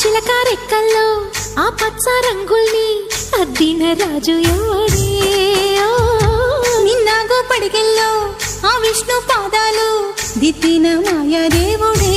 చిలక రెక్కల్లో ఆ పచ్చ రంగుల్ని అద్దిన రాజు ఎవడే? ఓ, నిన్నాగో పడిగెల్లో ఆ విష్ణు పాదాలు దిద్దిన మాయా దేవుడే.